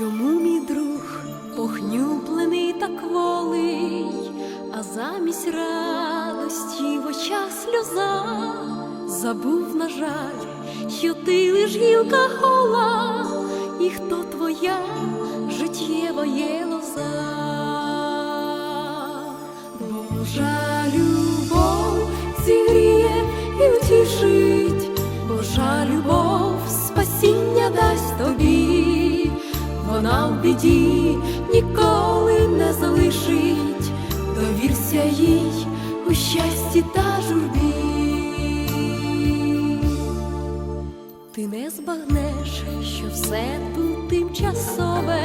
Чому мій друг похнюплений та кволий, а замість радості в очах сльоза? Забув, на жаль, що ти лиш гілка гола, і хто твоя життєва є лоза. Божа любов зігріє і утішить, Божа любов спасіння дасть тобі, вона в біді ніколи не залишить, довірся їй у щасті та журбі. Ти не збагнеш, що все тут тимчасове,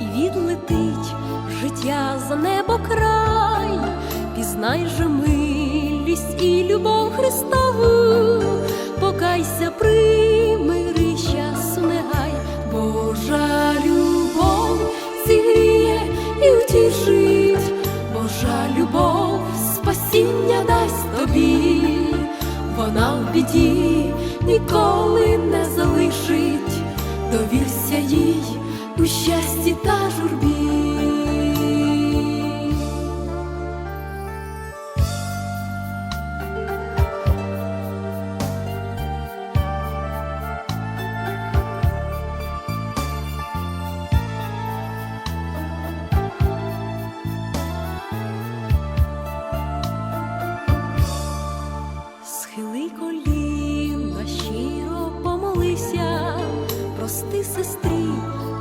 і відлетить в життя за небо край, пізнай же милість і любов Христову, покайся, примири спасіння дасть тобі вона в біді ніколи не залишить, довірся їй у щасті та журбі. Коліна, щиро помолися, прости сестрі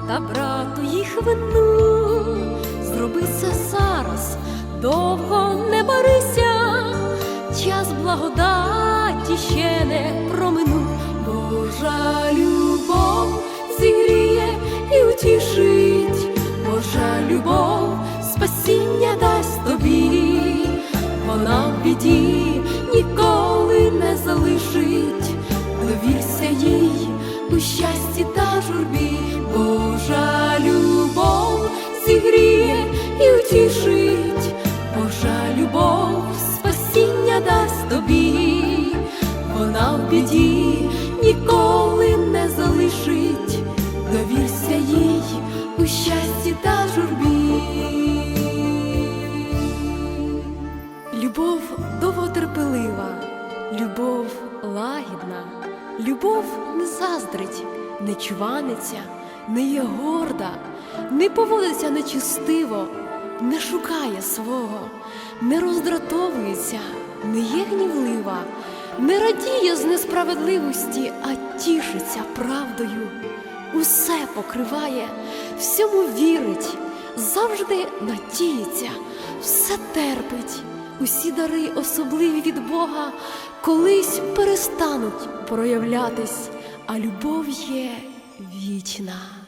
та брату їх вину, зроби це зараз, довго не борися, час благодаті ще не проминув, Божа любов зігріє і утішить, Божа любов залишить, довірся їй у любов не заздрить, не чваниться, не є горда, не поводиться нечистиво, не шукає свого, не роздратовується, не є гнівлива, не радіє з несправедливості, а тішиться правдою. Усе покриває, всьому вірить, завжди надіється, все терпить. Усі дари, особливі від Бога, колись перестануть проявлятись, а любов є вічна.